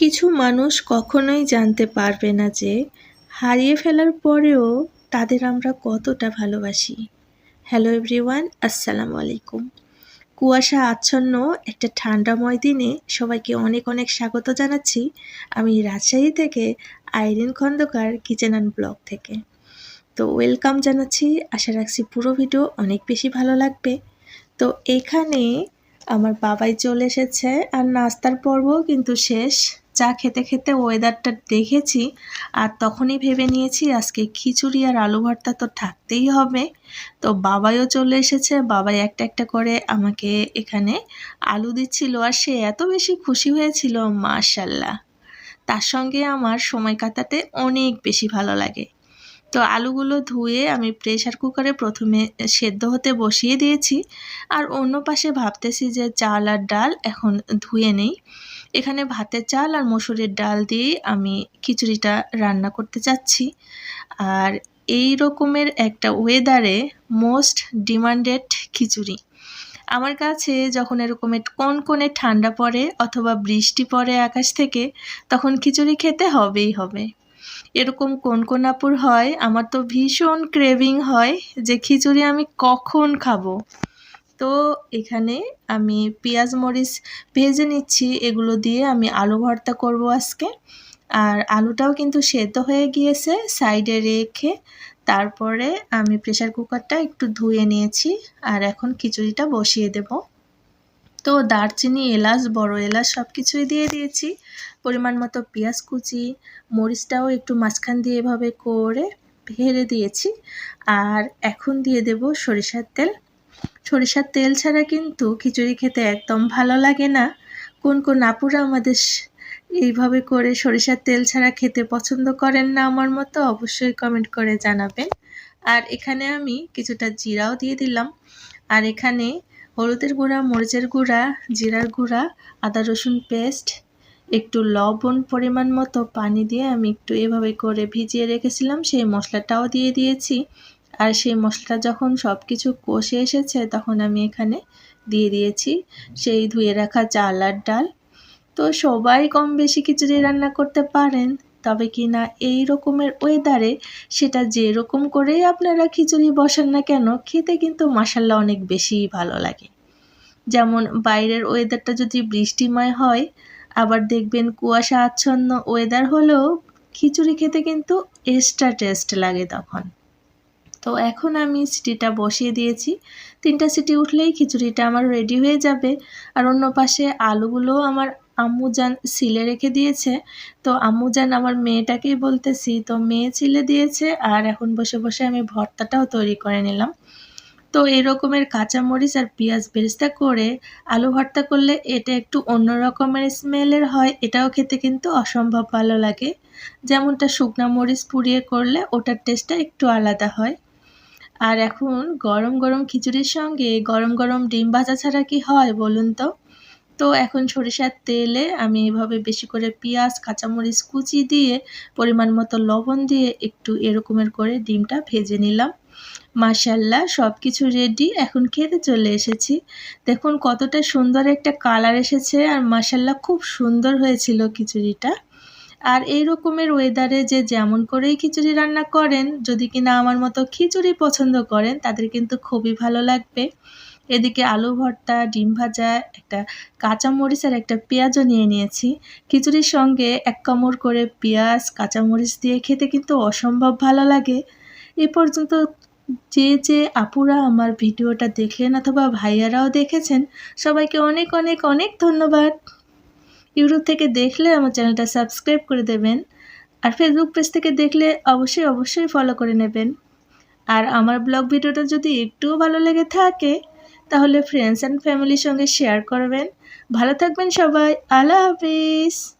কিছু মানুষ কখনোই জানতে পারবে না যে হারিয়ে ফেলার পরেও তাদের আমরা কতটা ভালোবাসি। হ্যালো এভরিওয়ান আসসালামু আলাইকুম। কুয়াশা আচ্ছন্ন একটা ঠান্ডাময় দিনে সবাইকে অনেক অনেক স্বাগত জানাচ্ছি আমি রাজশাহী থেকে Irene Khandakar kitchen and blog থেকে। তো ওয়েলকাম জানাচ্ছি, আশা রাখছি পুরো ভিডিও অনেক বেশি ভালো লাগবে। তো এখানে আমার বাবাই চলে এসেছে আর নাস্তার পর্বও কিন্তু শেষ। চা খেতে খেতে ওয়েদারটা দেখেছি আর তখনই ভেবে নিয়েছি আজকে খিচুড়ি আর আলু ভর্তা তো থাকতেই হবে। তো বাবাইও চলে এসেছে, বাবাই একটা একটা করে আমাকে এখানে আলু দিচ্ছিল আর সে এত বেশি খুশি হয়েছিল, মাশাল্লাহ। তার সঙ্গে আমার সময় কাটাতে অনেক বেশি ভালো লাগে। তো আলুগুলো ধুয়ে আমি প্রেশার কুকারে প্রথমে সেদ্ধ হতে বসিয়ে দিয়েছি। আর অন্য পাশে ভাবতেছি যে চাল আর ডাল এখন ধুয়ে নেই। এখানে ভাতের চাল আর মসুরের ডাল দিয়ে আমি খিচুড়িটা রান্না করতে চাচ্ছি। আর এই রকমের একটা ওয়েদারে মোস্ট ডিমান্ডেড খিচুড়ি। আমার কাছে যখন এরকমের কোন কোনে ঠান্ডা পড়ে অথবা বৃষ্টি পড়ে আকাশ থেকে, তখন খিচুড়ি খেতে হবেই হবে। এরকম কোন কোন আপুর হয়? আমার তো ভীষণ ক্রেভিং হয় যে খিচুড়ি আমি কখন খাব। তো এখানে আমি পেঁয়াজ মরিচ ভেজে নিচ্ছি, এগুলো দিয়ে আমি আলু ভর্তা করব আজকে। আর আলুটাও কিন্তু সেদ্ধ হয়ে গিয়েছে, সাইডে রেখে তারপরে আমি প্রেশার কুকারটা একটু ধুয়ে নিয়েছি, আর এখন খিচুড়িটা বসিয়ে দেব। তো দারচিনি, এলাচ, বড় এলাচ সব কিছুই দিয়ে দিয়েছি। পরিমাণ মতো পেঁয়াজ কুচি, মরিচটাও একটু মাঝখান দিয়ে এভাবে করে ভেড়ে দিয়েছি। আর এখন দিয়ে দেব সরিষার তেল। সরিষার তেল ছাড়া কিন্তু খিচুড়ি খেতে একদম ভালো লাগে না। কোন কোন আপুরা আমাদের এইভাবে করে সরিষার তেল ছাড়া খেতে পছন্দ করেন না আমার মতো অবশ্যই কমেন্ট করে জানাবেন। আর এখানে আমি কিছুটা জিরাও দিয়ে দিলাম। আর এখানে হলুদের গুঁড়া, মরিচের গুঁড়া, জিরার গুঁড়া, আদা রসুন পেস্ট, একটু লবণ পরিমাণ মতো পানি দিয়ে আমি একটু এভাবে করে ভিজিয়ে রেখেছিলাম। সেই মশলাটাও দিয়ে দিয়েছি। আর সেই মশলাটা যখন সব কিছু কষে এসেছে, তখন আমি এখানে দিয়ে দিয়েছি সেই ধুয়ে রাখা চাল আর ডাল। তো সবাই কম বেশি খিচুড়ি রান্না করতে পারেন। তবে কি না এই রকমের ওয়েদারে সেটা যেরকম করেই আপনারা খিচুড়ি বসান না কেন, খেতে কিন্তু মাসাল্লা অনেক বেশি ভালো লাগে। যেমন বাইরের ওয়েদারটা যদি বৃষ্টিময় হয়, আবার দেখবেন কুয়াশা আচ্ছন্ন ওয়েদার হলেও খিচুড়ি খেতে কিন্তু এক্সট্রা টেস্ট লাগে তখন। তো এখন আমি সিটিটা বসিয়ে দিয়েছি। তিনটা সিটি উঠলেই খিচুড়িটা আমার রেডি হয়ে যাবে। আর অন্য পাশে আলুগুলোও আমার আম্মুজান সিলে রেখে দিয়েছে। তো আম্মু আম্মুজান আমার মেয়েটাকেই বলতেছি, তো মেয়ে ছিলে দিয়েছে আর এখন বসে বসে আমি ভর্তাটাও তৈরি করে নিলাম। তো এই রকমের কাঁচামরিচ আর পেঁয়াজ বেরেস্তা করে আলু ভর্তা করলে এটা একটু অন্য রকমের স্মেলের হয়, এটাও খেতে কিন্তু অসম্ভব ভালো লাগে। যেমনটা শুকনো মরিচ পুড়িয়ে করলে ওটার টেস্টটা একটু আলাদা হয়। আর এখন গরম গরম খিচুড়ির সঙ্গে গরম গরম ডিম ভাজা ছাড়া কি হয় বলুন তো? তো এখন সরিষার তেলে আমি এভাবে বেশি করে পেঁয়াজ, কাঁচামরিচ কুচি দিয়ে পরিমাণ মতো লবণ দিয়ে একটু এরকমের করে ডিমটা ভেজে নিলাম। মাসাল্লাহ সব কিছু রেডি এখন খেতে চলে এসেছি। দেখুন কতটা সুন্দর একটা কালার এসেছে আর মাসাল্লাহ খুব সুন্দর হয়েছিল খিচুড়িটা। আর এই রকমের ওয়েদারে যে যেমন করেই খিচুড়ি রান্না করেন, যদি কিনা আমার মতো খিচুড়ি পছন্দ করেন, তাদের কিন্তু খুবই ভালো লাগবে। এদিকে আলু ভর্তা, ডিম ভাজা, একটা কাঁচামরিচ আর একটা পেঁয়াজও নিয়ে নিয়েছি। খিচুড়ির সঙ্গে এক কামড় করে পেঁয়াজ, কাঁচামরিচ দিয়ে খেতে কিন্তু অসম্ভব ভালো লাগে। এ পর্যন্ত যে যে আপুরা আমার ভিডিওটা দেখলেন অথবা ভাইয়ারাও দেখেছেন, সবাইকে অনেক অনেক অনেক ধন্যবাদ। ইউটিউব থেকে দেখলে আমার চ্যানেলটা সাবস্ক্রাইব করে দেবেন, আর ফেসবুক পেজ থেকে দেখলে অবশ্যই অবশ্যই ফলো করে নেবেন। আর আমার ব্লগ ভিডিওটা যদি একটুও ভালো লেগে থাকে তাহলে ফ্রেন্ডস অ্যান্ড ফ্যামিলির সঙ্গে শেয়ার করবেন। ভালো থাকবেন সবাই। আল্লাহ হাফিজ।